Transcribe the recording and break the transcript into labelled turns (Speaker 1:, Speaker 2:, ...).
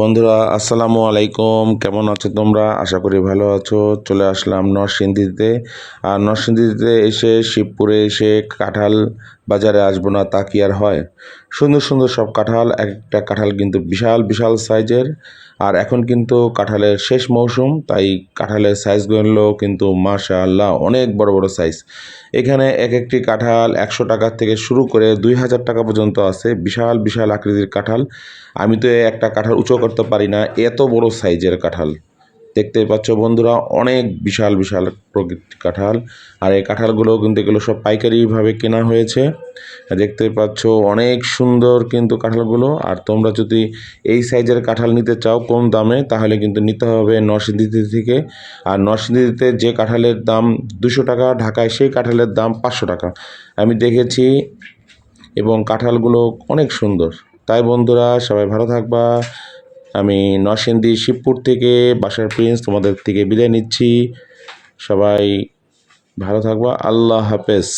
Speaker 1: বন্ধুরা, আসসালামু আলাইকুম। কেমন আছো তোমরা? আশা করি ভালো আছো। চলে আসলাম নরসিংদীতে। আর নরসিংদীতে এসে শিবপুরে এসে কাঁঠাল বাজারে আসব না, তা কি আর হয়? সুন্দর সুন্দর সব কাঁঠাল এক একটা কাঁঠাল কিন্তু বিশাল বিশাল সাইজের। আর এখন কিন্তু কাঁঠালের শেষ মৌসুম, তাই কাঁঠালের সাইজগুলো কিন্তু মাশা আল্লাহ অনেক বড় বড় সাইজ এখানে এক একটি কাঁঠাল একশো টাকার থেকে শুরু করে দুই হাজার টাকা পর্যন্ত আছে, বিশাল বিশাল আকৃতির কাঁঠাল। আমি তো একটা কাঁঠাল উঁচু করতে পারি না, এত বড় সাইজের কাঁঠাল। দেখতে পাচ্ছ বন্ধুরা, অনেক বিশাল বিশাল প্রকৃতির কাঁঠাল। আর এই কাঁঠালগুলো কিন্তু এগুলো সব পাইকারিভাবে কেনা হয়েছে। দেখতে পাচ্ছ অনেক সুন্দর কিন্তু কাঁঠালগুলো। আর তোমরা যদি এই সাইজের কাঁঠাল নিতে চাও কম দামে, তাহলে কিন্তু নিতে হবে নরসিংদীতে থেকে। আর নরসিংদীতে যে কাঁঠালের দাম দুশো টাকা, ঢাকায় সেই কাঁঠালের দাম পাঁচশো টাকা। আমি দেখেছি এবং কাঁঠালগুলো অনেক সুন্দর। তাই বন্ধুরা, সবাই ভালো থাকবা। আমি নরসিংদী শিবপুর থেকে বাসার প্রিন্স তোমাদের থেকে বিদায় নিচ্ছি। সবাই ভালো থাকবা। আল্লাহ হাফেজ।